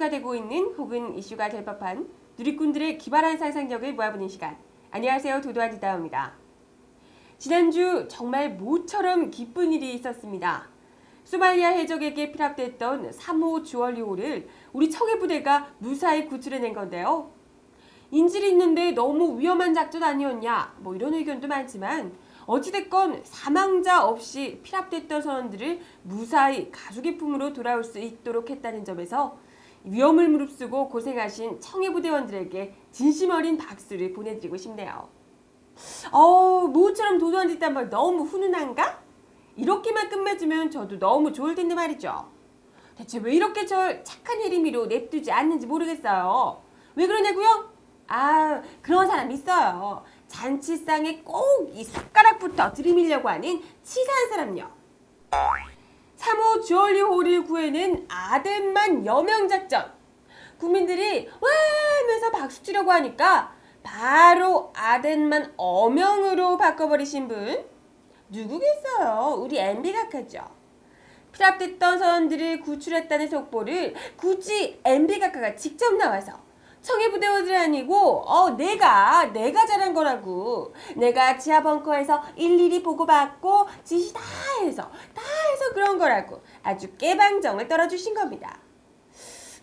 이슈가 되고 있는 혹은 이슈가 될 법한 누리꾼들의 기발한 상상력을 모아보는 시간. 안녕하세요. 도도한 지다입니다. 지난주 정말 모처럼 기쁜 일이 있었습니다. 소말리아 해적에게 피랍됐던 3호 주얼리호를 우리 청해부대가 무사히 구출해낸 건데요. 인질이 있는데 너무 위험한 작전 아니었냐 뭐 이런 의견도 많지만 어찌됐건 사망자 없이 피랍됐던 선원들을 무사히 가족의 품으로 돌아올 수 있도록 했다는 점에서 위험을 무릅쓰고 고생하신 청해부대원들에게 진심 어린 박수를 보내드리고 싶네요. 어우 모처럼 도도한 듯한 말 너무 훈훈한가? 이렇게만 끝맺으면 저도 너무 좋을 텐데 말이죠. 대체 왜 이렇게 절 착한 혜림이로 냅두지 않는지 모르겠어요. 왜 그러냐고요? 아 그런 사람 있어요. 잔치상에 꼭 이 숟가락부터 들이밀려고 하는 치사한 사람요. 3호 주얼리호를 구해낸 아덴만 여명 작전. 국민들이 와 하면서 박수 치려고 하니까 바로 아덴만 어명으로 바꿔버리신 분 누구겠어요? 우리 각하죠. 피랍됐던 선원들을 구출했다는 속보를 굳이 각하가 직접 나와서 청해부대원들이 아니고 어 내가 내가 잘한 거라고 내가 지하 벙커에서 일일이 보고받고 지시 다 해서 다 그런 거라고 아주 깨방정을 떨어주신 겁니다.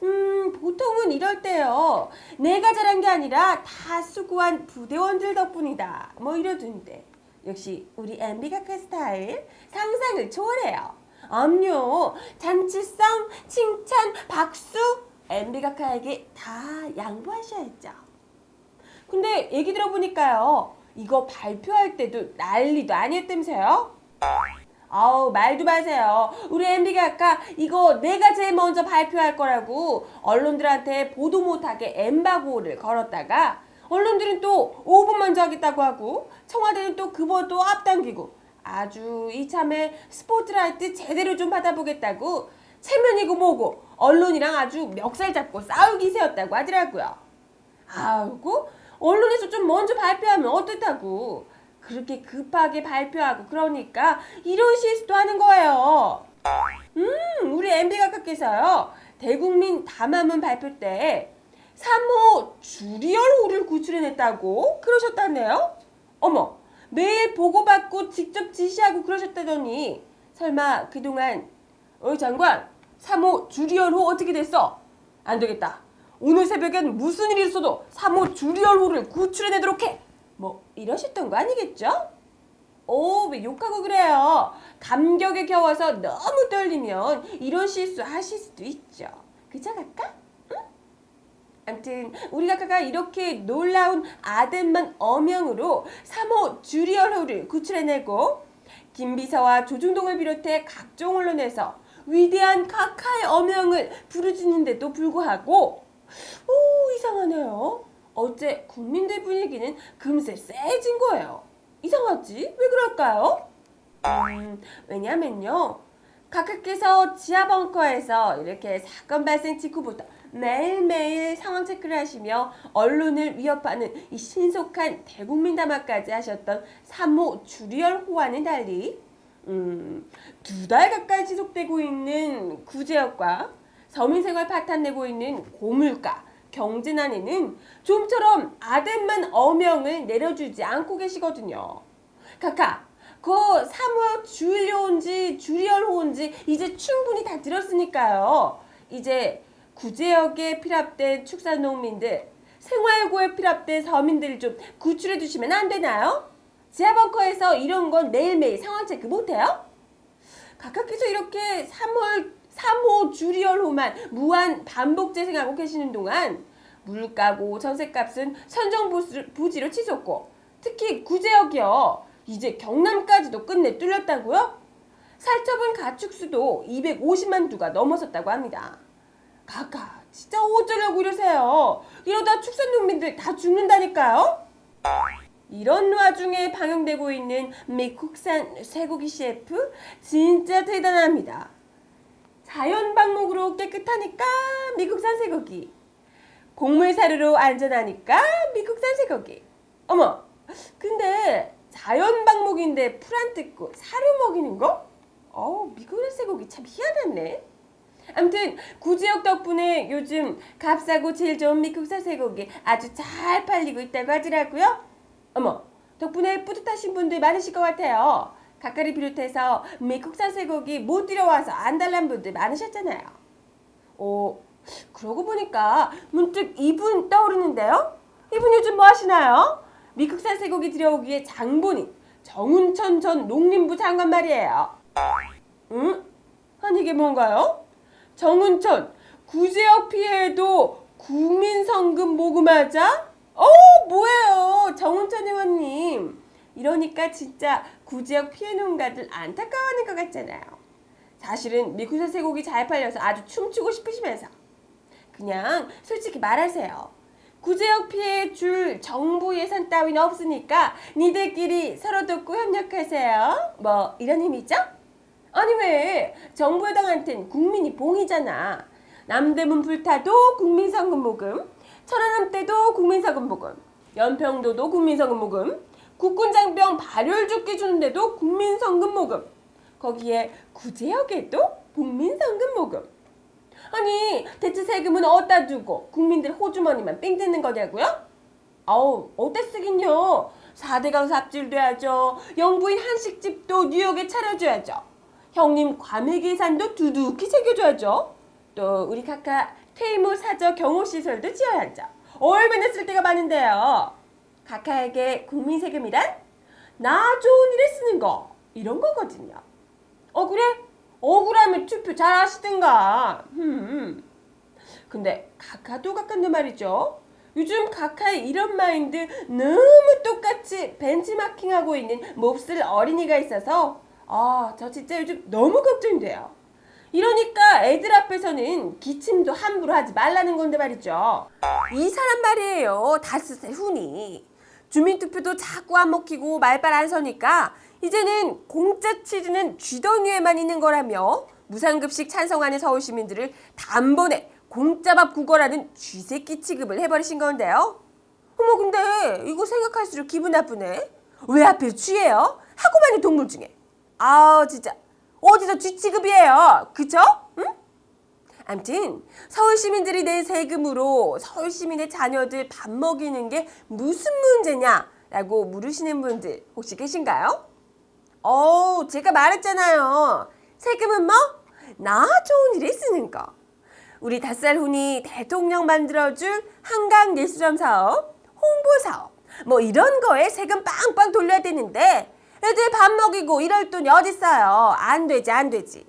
음 보통은 이럴 때요 내가 잘한 게 아니라 다 수고한 부대원들 덕분이다 뭐 이러던데 역시 우리 MB 각하 스타일 상상을 초월해요. 엄요 잔치상 칭찬 박수 각하에게 다 양보하셔야죠. 근데 얘기 들어보니까요 이거 발표할 때도 난리도 아니었다면서요? 아우 말도 마세요. 우리 MB 각하 이거 내가 제일 먼저 발표할 거라고 언론들한테 보도 못하게 엠바고를 걸었다가 언론들은 또 5분 먼저 하겠다고 하고 청와대는 또 그보도 앞당기고 아주 이참에 스포트라이트 제대로 좀 받아보겠다고 체면이고 뭐고 언론이랑 아주 멱살 잡고 싸울 기세였다고 하더라고요. 아우고 언론에서 좀 먼저 발표하면 어떻다고 그렇게 급하게 발표하고 그러니까 이런 실수도 하는 거예요. 음 우리 MB 각하께서요 대국민 담화문 발표 때 3호 주리얼호를 구출해냈다고 그러셨다네요. 어머 매일 보고받고 직접 지시하고 그러셨다더니 설마 그동안 어 장관 3호 주리얼호 어떻게 됐어? 안 되겠다. 오늘 새벽엔 무슨 일이 있어도 3호 주리얼호를 구출해내도록 해. 뭐 이러셨던 거 아니겠죠? 오, 왜 욕하고 그래요? 감격에 겨워서 너무 떨리면 이런 실수 하실 수도 있죠. 그죠, 각까? 응? 암튼 우리 각하가 이렇게 놀라운 아덴만 어명으로 3호 주리얼호를 구출해내고 김비서와 조중동을 비롯해 각종 언론에서 위대한 각하의 어명을 부르짖는데도 불구하고 오 이상하네요. 어째 국민들 분위기는 금세 세진 거예요. 이상하지? 왜 그럴까요? 음, 왜냐면요. 각하께서 지하 벙커에서 이렇게 사건 발생 직후부터 매일매일 상황 체크를 하시며 언론을 위협하는 이 신속한 대국민 담화까지 하셨던 3호 주리얼 호와는 달리 음, 두 달 가까이 지속되고 있는 구제역과 서민생활 파탄내고 있는 고물가, 경제난에는 좀처럼 아덴만 어명을 내려주지 않고 계시거든요. 카카, 그 3월 주일호인지 주리얼호인지 이제 충분히 다 들었으니까요. 이제 구제역에 피랍된 축산농민들, 생활고에 피랍된 서민들을 좀 구출해 주시면 안 되나요? 지하벙커에서 이런 건 매일매일 상황 체크 못해요? 각하께서 이렇게 3월 3호 주리얼호만 무한 반복 재생하고 계시는 동안 물가고 전세값은 선정부지로 치솟고 특히 구제역이요 이제 경남까지도 끝내 뚫렸다고요? 살처분 가축수도 250만 두가 넘어섰다고 합니다. 각하 진짜 어쩌려고 이러세요? 이러다 축산 농민들 다 죽는다니까요? 이런 와중에 방영되고 있는 미국산 쇠고기 셰프 진짜 대단합니다. 자연 방목으로 깨끗하니까 미국산 쇠고기. 곡물 사료로 안전하니까 미국산 쇠고기. 어머, 근데 자연 방목인데 풀 안 뜯고 사료 먹이는 거? 어우, 미국산 쇠고기 참 희한하네. 아무튼 구지역 덕분에 요즘 값싸고 제일 좋은 미국산 쇠고기 아주 잘 팔리고 있다고 하더라고요. 어머, 덕분에 뿌듯하신 분들 많으실 것 같아요. 가까리 비롯해서 미국산 쇠고기 못 들여와서 안달난 분들 많으셨잖아요. 어, 그러고 보니까 문득 이분 떠오르는데요? 이분 요즘 뭐 하시나요? 미국산 쇠고기 들여오기에 장본인 정운천 전 농림부 장관 말이에요. 응? 아니 이게 뭔가요? 정운천 구제역 피해도 국민성금 모금하자? 어 뭐예요 정운천 의원님 이러니까 진짜 구제역 피해 농가들 안타까워하는 것 같잖아요 사실은 미국산 쇠고기 잘 팔려서 아주 춤추고 싶으시면서 그냥 솔직히 말하세요 구제역 피해 줄 정부 예산 따위는 없으니까 니들끼리 서로 돕고 협력하세요 뭐 이런 의미죠? 아니 왜 정부 여당한텐 국민이 봉이잖아. 남대문 불타도 국민성금 모금, 천안함 때도 국민성금 모금, 연평도도 국민성금 모금, 국군장병 발열 죽게 주는데도 국민성금 모금, 거기에 구제역에도 국민성금 모금. 아니 대체 세금은 어디다 두고 국민들 호주머니만 삥 뜯는 거냐고요? 아우 어때 쓰긴요. 4대강 삽질돼야죠. 영부인 한식집도 뉴욕에 차려줘야죠. 형님 과메 계산도 두둑히 챙겨줘야죠. 또 우리 카카 후 사저 경호시설도 지어야죠. 얼마나 쓸 데가 많은데요. 카카에게 국민 세금이란 나 좋은 일에 쓰는 거 이런 거거든요. 어 그래? 억울하면 투표 잘 하시든가. 음. 근데 카카도 카카인데 말이죠. 요즘 카카의 이런 마인드 너무 똑같이 벤치마킹하고 있는 몹쓸 어린이가 있어서 아, 저 진짜 요즘 너무 걱정돼요. 이러니까 애들 앞에서는 기침도 함부로 하지 말라는 건데 말이죠. 이 사람 말이에요. 다스세 훈이. 주민투표도 자꾸 안 먹히고 말빨 안 서니까 이제는 공짜 치즈는 쥐던 위에만 있는 거라며 무상급식 찬성하는 서울 시민들을 단번에 공짜밥 구걸하는 쥐새끼 취급을 해버리신 건데요. 어머 근데 이거 생각할수록 기분 나쁘네. 왜 하필 쥐예요? 하고 많은 동물 중에. 아우 진짜 어디서 쥐 취급이에요. 그쵸? 응? 암튼 서울 시민들이 낸 세금으로 서울 시민의 자녀들 밥 먹이는 게 무슨 문제냐라고 물으시는 분들 혹시 계신가요? 어, 제가 말했잖아요. 세금은 뭐? 나 좋은 일에 쓰는 거. 우리 닷살 훈이 대통령 만들어줄 한강 예술점 사업, 홍보 사업, 뭐 이런 거에 세금 빵빵 돌려야 되는데 애들 밥 먹이고 이럴 돈이 어딨어요. 안 되지, 안 되지.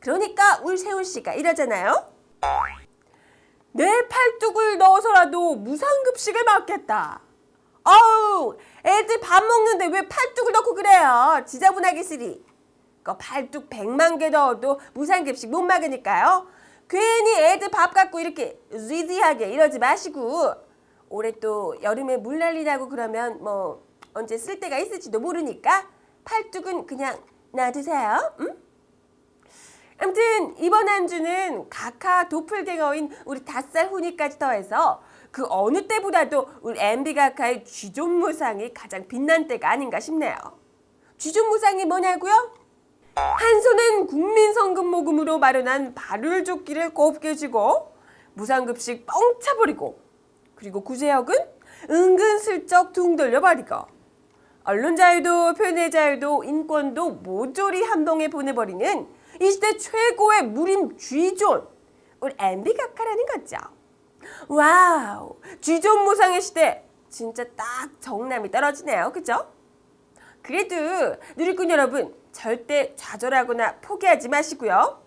그러니까 울 세훈 씨가 이러잖아요. 내 팔뚝을 넣어서라도 무상급식을 먹겠다. 어우, 애들 밥 먹는데 왜 팔뚝을 넣고 그래요? 지저분하게 쓰리. 그 팔뚝 100만 개 넣어도 무상급식 못 먹으니까요. 괜히 애들 밥 갖고 이렇게 쥐지하게 이러지 마시고 올해 또 여름에 물 난리나고 그러면 뭐 언제 쓸 데가 있을지도 모르니까 팔뚝은 그냥 놔두세요. 응? 아무튼 이번 한 주는 각하 도플갱어인 우리 닷살 훈이까지 더해서 그 어느 때보다도 우리 각하의 쥐존무상이 가장 빛난 때가 아닌가 싶네요. 쥐존무상이 뭐냐고요? 한 손은 국민성금 모금으로 마련한 발울조끼를 곱게 쥐고 무상급식 뻥 차버리고 그리고 구제역은 은근슬쩍 둥 돌려버리고 언론 자유도 표현의 자유도 인권도 모조리 한동에 보내버리는 이 시대 최고의 무림 쥐존 우리 각하라는 거죠. 와우 쥐존 무상의 시대 진짜 딱 정남이 떨어지네요. 그죠? 그래도 누리꾼 여러분 절대 좌절하거나 포기하지 마시고요.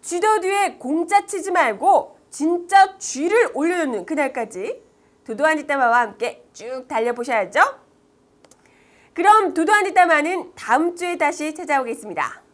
쥐더 뒤에 공짜 치지 말고 진짜 쥐를 올려놓는 그날까지 도도한 뒷담화와 함께 쭉 달려보셔야죠. 그럼 도도한 뒷담화는 다음 주에 다시 찾아오겠습니다.